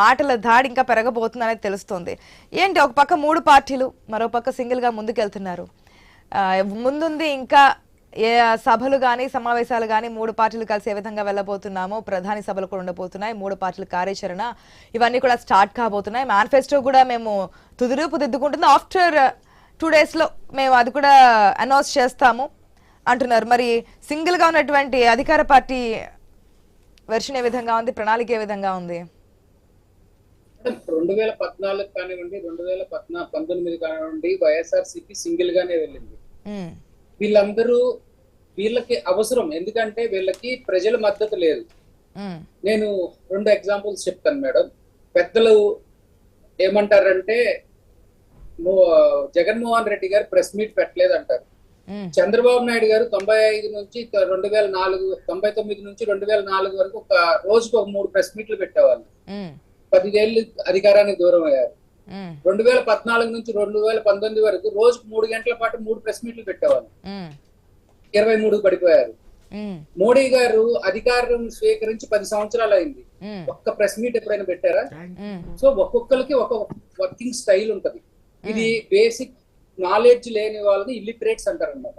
మాటల దాడి ఇంకా పెరగబోతుందనేది తెలుస్తుంది. ఏంటి ఒక పక్క మూడు పార్టీలు మరో పక్క సింగిల్గా ముందుకెళ్తున్నారు. ముందుంది ఇంకా ఏ సభలు కానీ సమావేశాలు కానీ మూడు పార్టీలు కలిసి ఏ విధంగా వెళ్ళబోతున్నామో ప్రధాని సభలు కూడా ఉండబోతున్నాయి మూడు పార్టీల కార్యాచరణ ఇవన్నీ కూడా స్టార్ట్ కాబోతున్నాయి. మేనిఫెస్టో కూడా మేము తుదిరూపు దిద్దుకుంటుంది. ఆఫ్టర్ టూ డేస్లో మేము అది కూడా అనౌన్స్ చేస్తాము అంటున్నారు. మరి సింగిల్గా ఉన్నటువంటి అధికార పార్టీ వెర్షన్ ఏ విధంగా ఉంది? ప్రణాళిక ఏ విధంగా ఉంది? రెండు వేల పద్నాలుగు కానివ్వండి రెండు వేల పద్నా పంతొమ్మిది కానివ్వండి వైఎస్ఆర్సీపీ సింగిల్ గానే వెళ్ళింది. వీళ్ళందరూ వీళ్ళకి అవసరం ఎందుకంటే వీళ్ళకి ప్రజల మద్దతు లేదు. నేను రెండు ఎగ్జాంపుల్స్ చెప్తాను మేడం. పెద్దలు ఏమంటారంటే జగన్మోహన్ రెడ్డి గారు ప్రెస్ మీట్ పెట్టలేదు అంటారు చంద్రబాబు నాయుడు గారు తొంభై ఐదు నుంచి రెండు వేల నాలుగు తొంభై తొమ్మిది నుంచి రెండు వేల నాలుగు వరకు ఒక రోజుకు ఒక మూడు ప్రెస్ మీట్లు పెట్టేవాళ్ళు. పదివేళ్ళు అధికారానికి దూరం అయ్యారు రెండు వేల పద్నాలుగు నుంచి రెండు వేల పంతొమ్మిది వరకు రోజుకు మూడు గంటల పాటు మూడు ప్రెస్ మీట్లు పెట్టేవాళ్ళు. ఇరవై మూడు పడిపోయారు. మోడీ గారు అధికారం స్వీకరించి పది సంవత్సరాలు అయింది. ఒక్క ప్రెస్ మీట్ ఎప్పుడైనా పెట్టారా? సో ఒక్కొక్కరికి ఒక వర్కింగ్ స్టైల్ ఉంటది. ఇది బేసిక్ నాలెడ్జ్ లేని వాళ్ళని ఇల్లిటరేట్స్ అంటారు అనమాట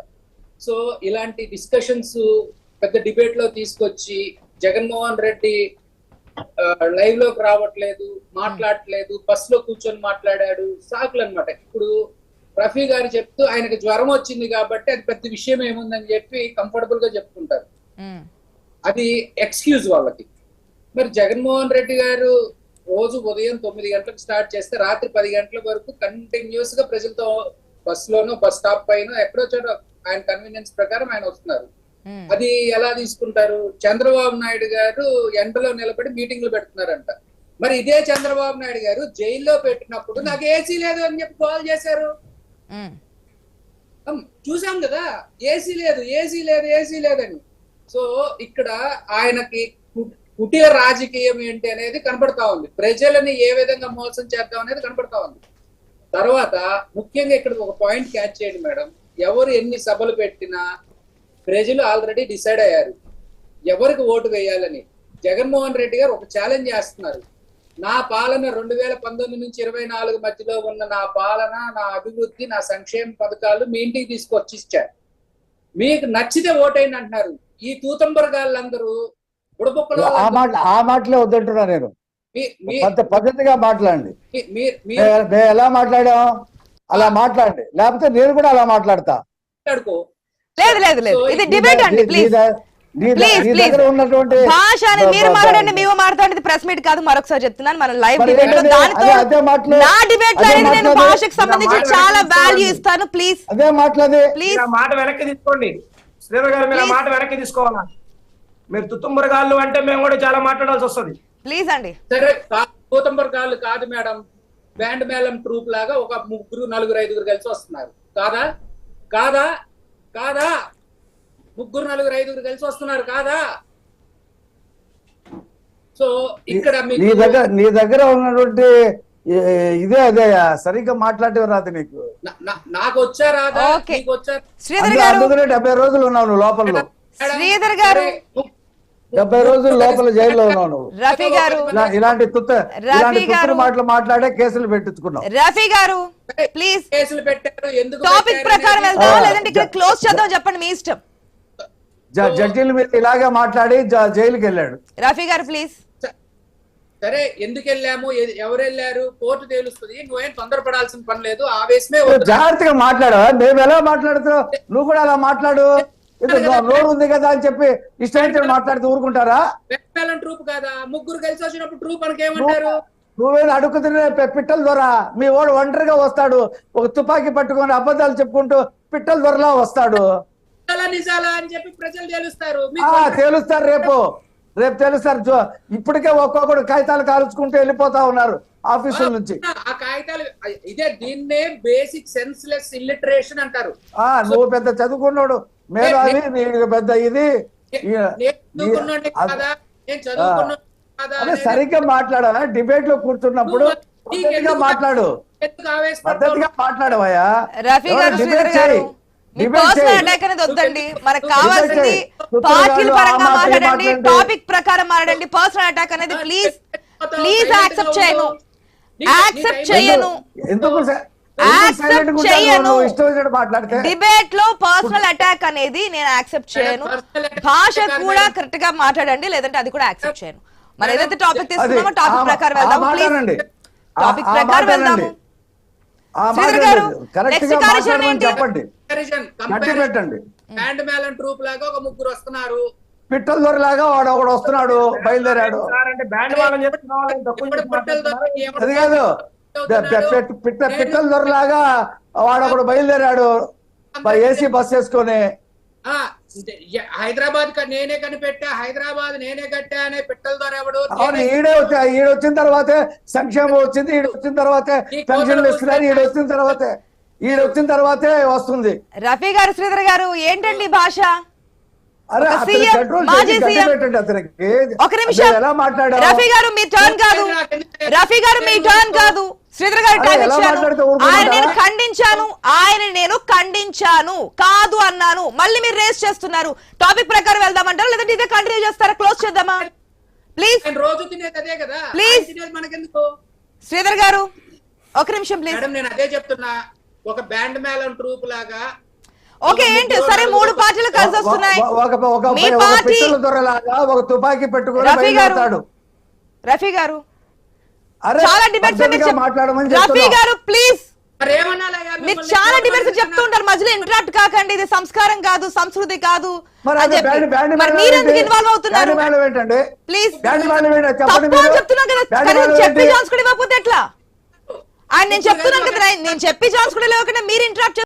సో ఇలాంటి డిస్కషన్స్ పెద్ద డిబేట్లో తీసుకొచ్చి జగన్మోహన్ రెడ్డి లైవ్లోకి రావట్లేదు మాట్లాడట్లేదు బస్లో కూర్చొని మాట్లాడాడు సాకులు అనమాట ఇప్పుడు రఫీ గారు చెప్తూ ఆయనకి జ్వరం వచ్చింది కాబట్టి అది పెద్ద విషయం ఏముందని చెప్పి కంఫర్టబుల్గా చెప్పుకుంటారు. అది ఎక్స్క్యూజ్ వాళ్ళకి. మరి జగన్మోహన్ రెడ్డి గారు రోజు ఉదయం తొమ్మిది గంటలకు స్టార్ట్ చేస్తే రాత్రి పది గంటల వరకు కంటిన్యూస్గా ప్రజలతో బస్ లోనో బస్ స్టాప్ పైన ఎక్కడో చోట ఆయన కన్వీనియన్స్ ప్రకారం ఆయన వస్తున్నారు. అది ఎలా తీసుకుంటారు? చంద్రబాబు నాయుడు గారు ఎండలో నిలబడి మీటింగ్లు పెడుతున్నారంట. మరి ఇదే చంద్రబాబు నాయుడు గారు జైల్లో పెట్టినప్పుడు నాకు ఏసీ లేదు అని చెప్పి కాల్ చేశారు. అమ్, చూసాం కదా ఏసీ లేదు ఏసీ లేదు ఏసీ లేదని. సో ఇక్కడ ఆయనకి కుటీర రాజకీయం ఏంటి అనేది కనపడతా ఉంది. ప్రజలని ఏ విధంగా మోసం చేద్దాం అనేది కనపడతా ఉంది. తర్వాత ముఖ్యంగా ఇక్కడ ఒక పాయింట్ క్యాచ్ చేయండి మేడం. ఎవరు ఎన్ని సభలు పెట్టినా ప్రజలు ఆల్రెడీ డిసైడ్ అయ్యారు. ఎవరికి ఓటు వేయాలని? జగన్మోహన్ రెడ్డి గారు ఒక ఛాలెంజ్ చేస్తున్నారు. నా పాలన రెండు వేల పంతొమ్మిది నుంచి ఇరవై నాలుగు మధ్యలో ఉన్న నా పాలన నా అభివృద్ధి నా సంక్షేమ పథకాలు మీ ఇంటికి తీసుకొచ్చి ఇచ్చారు. మీకు నచ్చితే ఓటైంది అంటున్నారు. ఈ తూతంబరగాళ్ళందరూ బుడబుక్కల ఆ మాట ఆ మాటలే వద్దంటున్నా నేను. పద్ధ- పద్ధతిగా మాట్లాడండి. మేము ఎలా మాట్లాడాం? అలా మాట్లాడండి. లేకపోతే నేను కూడా అలా మాట్లాడతా. మాట్లాడుకో. లేదు లేదు లేదు ఇది డిబేట్ అండి ప్లీజ్. దగ్గర ఉన్నటువంటి భాష అని మీరు మాట్లాడండి మేము మాట్లాడేది ప్రెస్ మీట్ కాదు మరొకసారి చెప్తున్నాను మనం లైవ్ డిబేట్లో? దానితో నా డిబేట్లో అనేది నేను. భాషకు సంబంధించి చాలా వాల్యూ. ఇస్తాను ప్లీజ్ అదే మాట్లాడి ప్లీజ్ మాట వెనక్కి తీసుకోండి శ్రీధర్ గారు మీరు. మాట వెనక్కి తీసుకోవాలా మీరు తుత్తుమ్మరగాళ్ళు అంటే మేము కూడా చాలా మాట్లాడాల్సి వస్తుంది ప్లీజ్ అండి సరే గౌతంబర్గాళ్ళు కాదు మేడం బ్యాండ్ మేళం ట్రూప్ లాగా ఒక ముగ్గురు నలుగురు ఐదుగురు కలిసి వస్తున్నారు కాదా కాదా కాదా? ముగ్గురు నలుగురు ఐదుగురు కలిసి వస్తున్నారు కాదా? సో ఇక్కడ నీ దగ్గర నీ దగ్గర ఉన్నటువంటి ఇదే అదే సరిగ్గా మాట్లాడేవి రాదు నీకు. నాకు వచ్చా రాదా? Okay. నీకు వచ్చా? శ్రీధర్ గారు డెబ్బై రోజులు ఉన్నావు నువ్వు లోపల. శ్రీధర్ గారు. డెబ్బై రోజులు లోపల జైల్లో ఉన్నావు నువ్వు. రఫీ గారు ఇలా- ఇలాంటి తుత్త ఇలాంటి మాటలు మాట్లాడే కేసులు పెట్టించుకున్నావు. రఫీ గారు ప్లీజ్. కేసులు పెట్టారు ఎందుకు టాపిక్ ప్రకారం ఆ, లేదంటే ఇక్కడ క్లోజ్ చేద్దాం చెప్పండి మీ ఇష్టం. జడ్జీల మీద ఇలాగే మాట్లాడి జ- జైలుకి వెళ్ళాడు. రఫీ గారు ప్లీజ్. సరే ఎందుకు వెళ్ళాము? ఎవరు వెళ్ళారు? కోర్టు తేలుస్తుంది. నువ్వేం తొందరపడాల్సిన పని లేదు. ఆవేశమే. జాగ్రత్తగా మాట్లాడవా? మేము ఎలా మాట్లాడుతున్నావు? నువ్వు కూడా అలా మాట్లాడు. నోరు ఉంది కదా అని చెప్పి ఇష్టం మాట్లాడితే ఊరుకుంటారా? ట్రూప్ కాదా? ముగ్గురు కలిసి వచ్చినప్పుడు ట్రూప్ మనకి ఏమంటారు నువ్వేదో అడుగు తినే పె- పిట్టల దొర. మీ వాడు ఒంటరిగా వస్తాడు. ఒక తుపాకీ పట్టుకొని అబద్ధాలు చెప్పుకుంటూ పిట్టల దొరలా వస్తాడు. నిజాలా అని చెప్పి ప్రజలు తెలుస్తారు. రేపు. రేపు తెలుస్తారు. ఇప్పటికే ఒక్కొక్కడు కాగితాలు కాల్చుకుంటూ వెళ్ళిపోతా ఉన్నారు ఆఫీసుల నుంచి. ఆ కాగితాలు ఇదే దీన్నే బేసిక్ సెన్స్లెస్ ఇల్లిటరేషన్ అంటారు. ఆ నువ్వు పెద్ద చదువుకున్నాడు. మేధావి నీకు పెద్ద ఇది అది- కాదా నేను చదువుకున్నాను కాదా అదే అనేది సరిగ్గా మాట్లాడవా డిబేట్లో కూర్చున్నప్పుడు మాట్లాడు? పద్ధతిగా మాట్లాడవయ్యా రఫీ గారు చేయి. పర్సనల్. అటాక్ అనేది వద్దండి మనకు కావాల్సింది. పార్టీల పరంగా మాట్లాడండి. టాపిక్ ప్రకారం మాట్లాడండి పర్సనల్ అటాక్ అనేది ప్లీజ్ ప్లీజ్ యాక్సెప్ట్. చేయను యాక్సెప్ట్ చేయను ఎందుకు డిబేట్లో పర్సనల్ అటాక్ అనేది నేను యాక్సెప్ట్ చేయను భాష కూడా. కరెక్ట్గా మాట్లాడండి లేదంటే అది కూడా యాక్సెప్ట్ చేయను మరి ఏదైతే టాపిక్ తీసుకున్నామో టాపిక్ ప్రకారం వెళ్దాము మాట్లాడండి. ప్లీజ్ టాపిక్ ప్రకారం. వెళ్దాము? చెప్పండి. పెట్టండి మేళం ట్రూప్ లాగా ఒక ముగ్గురు వస్తున్నారు పిట్టల దొరలాగా వాడు ఒకడు వస్తున్నాడు బయలుదేరాడు పుట్టల. దొర అది కాదు పిట్టల దొరలాగా వాడు ఒకడు బయలుదేరాడు. ఏసీ బస్ వేసుకొని. ఆ, అంటే ఎ- హైదరాబాద్ నేనే కనిపెట్టా హైదరాబాద్ నేనే కట్టా అనే పిట్టల ద్వారా ఎవడు ఈడే వచ్చా ఈడ వచ్చిన తర్వాతే సంక్షేమం వచ్చింది ఈడ వచ్చిన తర్వాతే ఈ పెన్షన్లు ఇస్తున్నారు ఈడ వచ్చిన తర్వాతే ఈడ వచ్చిన తర్వాతే వస్తుంది. రఫీ గారు శ్రీధర్ గారు ఏంటండి భాష? అరే ఒక నిమిషం. రఫీ గారు మీ టర్న్ కాదు. రఫీ గారు మీ టర్న్ కాదు. శ్రీధర్ గారు టైం? ఆయన నేను ఖండించాను. ఆయన నేను ఖండించాను. కాదు అన్నాను. మళ్ళీ మీరు రేస్ చేస్తున్నారు. టాపిక్ ప్రకారం వెళ్దామంటారా? లేదంటే ఇదే కంటిన్యూ చేస్తారా? క్లోజ్ చేద్దామా? ప్లీజ్ రోజు తినేది అదే కదా. మనకెందుకు? శ్రీధర్ గారు ఒక నిమిషం ప్లీజ్ మేడం నేను అదే చెప్తున్నా. ఒక బ్యాండ్ మేళం ట్రూప్ లాగా ఓకే ఏంటి? సరే మూడు పార్టీలు కలిసి వస్తున్నాయి. ఒక- తుపాకీ పెట్టుకొని రఫీ గారు. రఫీ గారు. చాలా డిబేట్స్ మాట్లాడమని రఫీ గారు ప్లీజ్ మరి చాలా? చెప్తూ ఉంటారు మధ్యలో ఇంటరాక్ట్ కాకండి. ఇది సంస్కారం కాదు సంస్కృతి కాదు. మరి అని అది చెప్పి. బ్యాండ్ బ్యాండ్ మరి మేళం మీరు ఎందుకు ఏంటి? ఇన్వాల్వ్ అవుతున్నారు ప్లీజ్. చెప్తున్నాం కదా. చెప్పి కూడా ఇవ్వకపోతే ఎట్లా? ఆయన నేను చెప్తున్నాను కదా నేను చెప్పి ఛాన్స్ కూడా లేకుండా మీరు ఇంటరాక్ట్